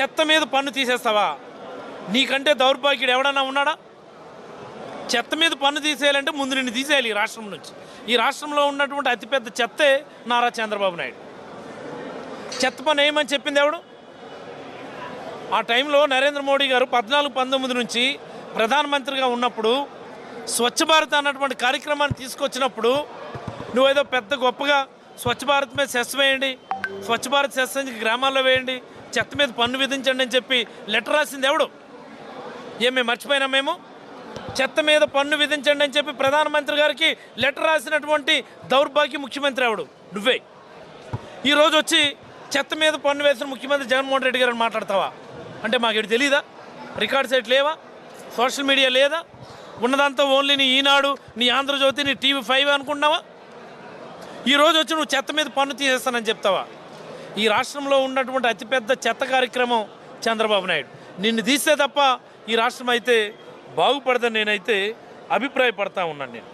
చెత్త మీద పన్ను తీసేస్తావా? నీకంటే దౌర్భాగ్యుడు ఎవడన్నా ఉన్నాడా? చెత్త మీద పన్ను తీసేయాలంటే ముందు నిన్ను తీసేయాలి ఈ రాష్ట్రం నుంచి. ఈ రాష్ట్రంలో ఉన్నటువంటి అతిపెద్ద చెత్తే నారా చంద్రబాబు నాయుడు. చెత్త పని ఏమని చెప్పింది ఎవడు? ఆ టైంలో నరేంద్ర మోడీ గారు పద్నాలుగు పంతొమ్మిది నుంచి ప్రధానమంత్రిగా ఉన్నప్పుడు స్వచ్ఛ భారత్ అన్నటువంటి కార్యక్రమాన్ని తీసుకొచ్చినప్పుడు నువ్వేదో పెద్ద గొప్పగా స్వచ్ఛ భారత్ మీద సెస్ వేయండి స్వచ్ఛ భారత్ సెస్ గ్రామాల్లో వేయండి చెత్త మీద పన్ను విధించండి అని చెప్పి లెటర్ రాసింది ఎవడు? ఏం మేము మర్చిపోయినా మేము? చెత్త మీద పన్ను విధించండి అని చెప్పి ప్రధానమంత్రి గారికి లెటర్ రాసినటువంటి దౌర్భాగ్య ముఖ్యమంత్రి ఎవడు? నువ్వే. ఈరోజు వచ్చి చెత్త మీద పన్ను వేసిన ముఖ్యమంత్రి జగన్మోహన్ రెడ్డి గారు మాట్లాడతావా? అంటే మాకు ఇటు తెలీదా? రికార్డ్స్ సైట్ లేవా? సోషల్ మీడియా లేదా? ఉన్నదంతా ఓన్లీ నీ ఈనాడు నీ ఆంధ్రజ్యోతి నీ టీవీ ఫైవ్ అనుకుంటున్నావా? ఈరోజు వచ్చి నువ్వు చెత్త మీద పన్ను తీసేస్తానని చెప్తావా? ఈ రాష్ట్రంలో ఉన్నటువంటి అతిపెద్ద చెత్త కార్యక్రమం చంద్రబాబు నాయుడు. నిన్ను తీస్తే తప్ప ఈ రాష్ట్రం అయితే బాగుపడదని నేనైతే అభిప్రాయపడతా ఉన్నాను నేను.